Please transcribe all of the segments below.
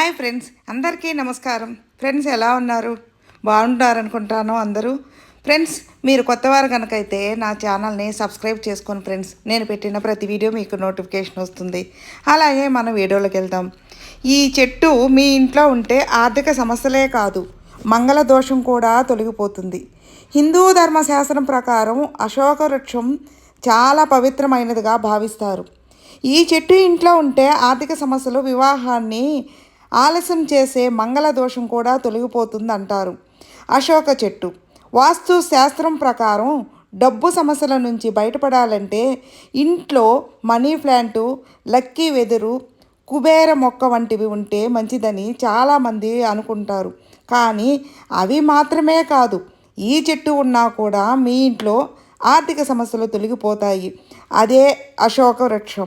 Hi friends అందరికీ నమస్కారం. Friends ఎలా ఉన్నారు? బాగుంటారనుకుంటాను అందరూ. ఫ్రెండ్స్ మీరు కొత్తవారు కనుకైతే నా ఛానల్ని సబ్స్క్రైబ్ చేసుకొని ఫ్రెండ్స్ నేను పెట్టిన ప్రతి వీడియో మీకు నోటిఫికేషన్ వస్తుంది. అలాగే మనం వీడియోలోకి వెళ్దాం. ఈ చెట్టు మీ ఇంట్లో ఉంటే ఆర్థిక సమస్యలే కాదు మంగళ దోషం కూడా తొలగిపోతుంది. హిందూ ధర్మశాస్త్రం ప్రకారం అశోక వృక్షం చాలా పవిత్రమైనదిగా భావిస్తారు. ఈ చెట్టు ఇంట్లో ఉంటే ఆర్థిక సమస్యలు వివాహాన్ని ఆలస్యం చేసే మంగళ దోషం కూడా తొలగిపోతుంది అంటారు అశోక చెట్టు. వాస్తు శాస్త్రం ప్రకారం డబ్బు సమస్యల నుంచి బయటపడాలంటే ఇంట్లో మనీ ప్లాంటు లక్కీ వెదురు కుబేర మొక్క వంటివి ఉంటే మంచిదని చాలామంది అనుకుంటారు. కానీ అవి మాత్రమే కాదు ఈ చెట్టు ఉన్నా కూడా మీ ఇంట్లో ఆర్థిక సమస్యలు తొలగిపోతాయి. అదే అశోక వృక్షం.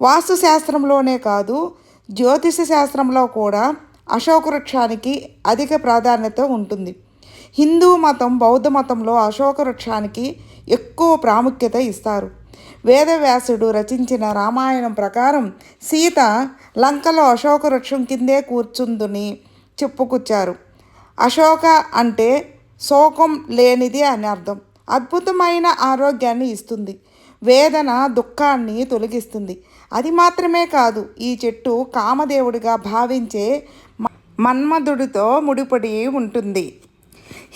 వాస్తు శాస్త్రంలోనే కాదు జ్యోతిష శాస్త్రంలో కూడా అశోక వృక్షానికి అధిక ప్రాధాన్యత ఉంటుంది. హిందూ మతం బౌద్ధ మతంలో అశోక వృక్షానికి ఎక్కువ ప్రాముఖ్యత ఇస్తారు. వేదవ్యాసుడు రచించిన రామాయణం ప్రకారం సీత లంకలో అశోక వృక్షం కిందే కూర్చుందని చెప్పుకొచ్చారు. అశోక అంటే శోకం లేనిది అని అర్థం. అద్భుతమైన ఆరోగ్యాన్ని ఇస్తుంది. వేదన దుఃఖాన్ని తొలగిస్తుంది. అది మాత్రమే కాదు ఈ చెట్టు కామదేవుడిగా భావించే మన్మధుడితో ముడిపడి ఉంటుంది.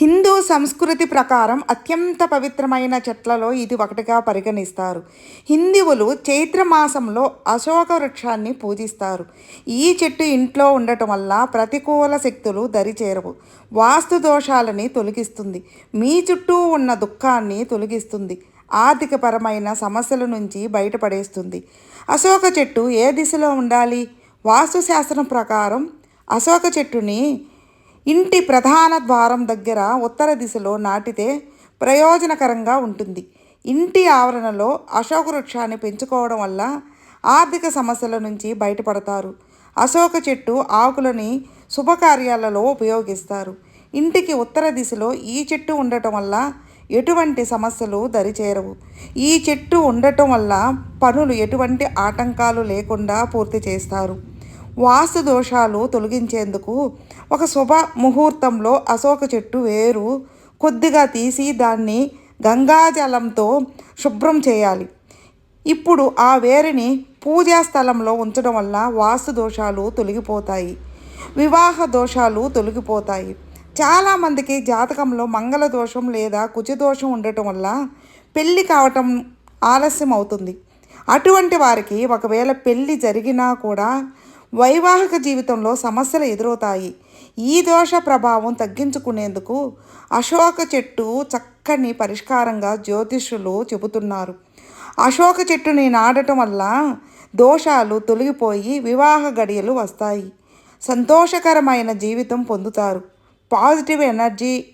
హిందూ సంస్కృతి ప్రకారం అత్యంత పవిత్రమైన చెట్లలో ఇది ఒకటిగా పరిగణిస్తారు. హిందువులు చైత్ర మాసంలో అశోక వృక్షాన్ని పూజిస్తారు. ఈ చెట్టు ఇంట్లో ఉండటం వల్ల ప్రతికూల శక్తులు దరిచేరవు. వాస్తు దోషాలని తొలగిస్తుంది. మీ చుట్టూ ఉన్న దుఃఖాన్ని తొలగిస్తుంది. ఆర్థికపరమైన సమస్యల నుంచి బయటపడేస్తుంది. అశోక చెట్టు ఏ దిశలో ఉండాలి? వాస్తుశాస్త్రం ప్రకారం అశోక చెట్టుని ఇంటి ప్రధాన ద్వారం దగ్గర ఉత్తర దిశలో నాటితే ప్రయోజనకరంగా ఉంటుంది. ఇంటి ఆవరణలో అశోక వృక్షాన్ని పెంచుకోవడం వల్ల ఆర్థిక సమస్యల నుంచి బయటపడతారు. అశోక చెట్టు ఆకులని శుభకార్యాలలో ఉపయోగిస్తారు. ఇంటికి ఉత్తర దిశలో ఈ చెట్టు ఉండటం వల్ల ఎటువంటి సమస్యలు దరిచేరవు. ఈ చెట్టు ఉండటం వల్ల పనులు ఎటువంటి ఆటంకాలు లేకుండా పూర్తి చేస్తారు. వాస్తు దోషాలు తొలగించేందుకు ఒక శుభ ముహూర్తంలో అశోక చెట్టు వేరు కొద్దిగా తీసి దాన్ని గంగాజలంతో శుభ్రం చేయాలి. ఇప్పుడు ఆ వేరుని పూజా స్థలంలో ఉంచడం వల్ల వాస్తు దోషాలు తొలగిపోతాయి. వివాహ దోషాలు తొలగిపోతాయి. చాలామందికి జాతకంలో మంగళ దోషం లేదా కుజదోషం ఉండటం వల్ల పెళ్ళి కావటం ఆలస్యం అవుతుంది. అటువంటి వారికి ఒకవేళ పెళ్ళి జరిగినా కూడా వైవాహిక జీవితంలో సమస్యలు ఎదురవుతాయి. ఈ దోష ప్రభావం తగ్గించుకునేందుకు అశోక చెట్టు చక్కని పరిష్కారంగా జ్యోతిష్యులు చెబుతున్నారు. అశోక చెట్టుని నాటడం వల్ల దోషాలు తొలగిపోయి వివాహ గడియలు వస్తాయి. సంతోషకరమైన జీవితం పొందుతారు. పాజిటివ్ ఎనర్జీ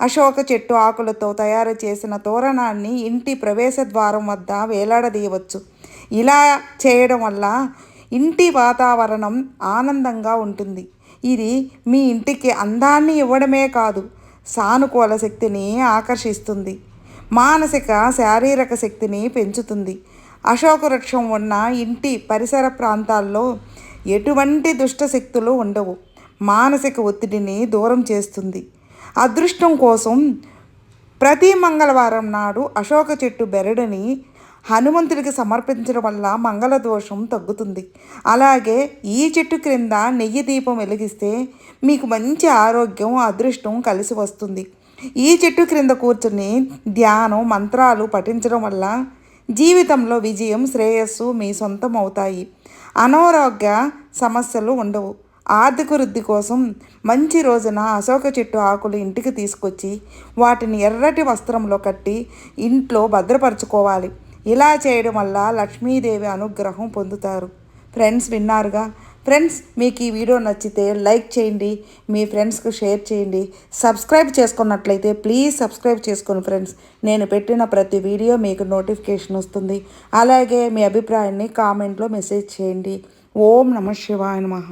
అశోక చెట్టు ఆకులతో తయారు చేసిన తోరణాన్ని ఇంటి ప్రవేశ ద్వారం వద్ద వేలాడదీయవచ్చు. ఇలా చేయడం వల్ల ఇంటి వాతావరణం ఆనందంగా ఉంటుంది. ఇది మీ ఇంటికి అందాన్ని ఇవ్వడమే కాదు సానుకూల శక్తిని ఆకర్షిస్తుంది. మానసిక శారీరక శక్తిని పెంచుతుంది. అశోక వృక్షం ఉన్న ఇంటి పరిసర ప్రాంతాల్లో ఎటువంటి దుష్ట శక్తులు ఉండవు. మానసిక ఒత్తిడిని దూరం చేస్తుంది. అదృష్టం కోసం ప్రతి మంగళవారం నాడు అశోక చెట్టు బెరడుని హనుమంతుడికి సమర్పించడం వల్ల మంగళ దోషం తగ్గుతుంది. అలాగే ఈ చెట్టు క్రింద నెయ్యి దీపం వెలిగిస్తే మీకు మంచి ఆరోగ్యం అదృష్టం కలిసి వస్తుంది. ఈ చెట్టు క్రింద కూర్చుని ధ్యానం మంత్రాలు పఠించడం వల్ల జీవితంలో విజయం శ్రేయస్సు మీ సొంతం అవుతాయి అనారోగ్య సమస్యలు ఉండవు. ఆర్థిక వృద్ధి కోసం మంచి రోజున అశోక చెట్టు ఆకులు ఇంటికి తీసుకొచ్చి వాటిని ఎర్రటి వస్త్రంలో కట్టి ఇంట్లో భద్రపరచుకోవాలి. ఇలా చేయడం వల్ల లక్ష్మీదేవి అనుగ్రహం పొందుతారు. ఫ్రెండ్స్ విన్నారుగా? ఫ్రెండ్స్ మీకు ఈ వీడియో నచ్చితే లైక్ చేయండి మీ ఫ్రెండ్స్కి షేర్ చేయండి. సబ్స్క్రైబ్ చేసుకున్నట్లయితే ప్లీజ్ సబ్స్క్రైబ్ చేసుకోండి ఫ్రెండ్స్. నేను పెట్టిన ప్రతి వీడియో మీకు నోటిఫికేషన్ వస్తుంది. అలాగే మీ అభిప్రాయాన్ని కామెంట్లో మెసేజ్ చేయండి. ఓం నమ శివాయ నమ.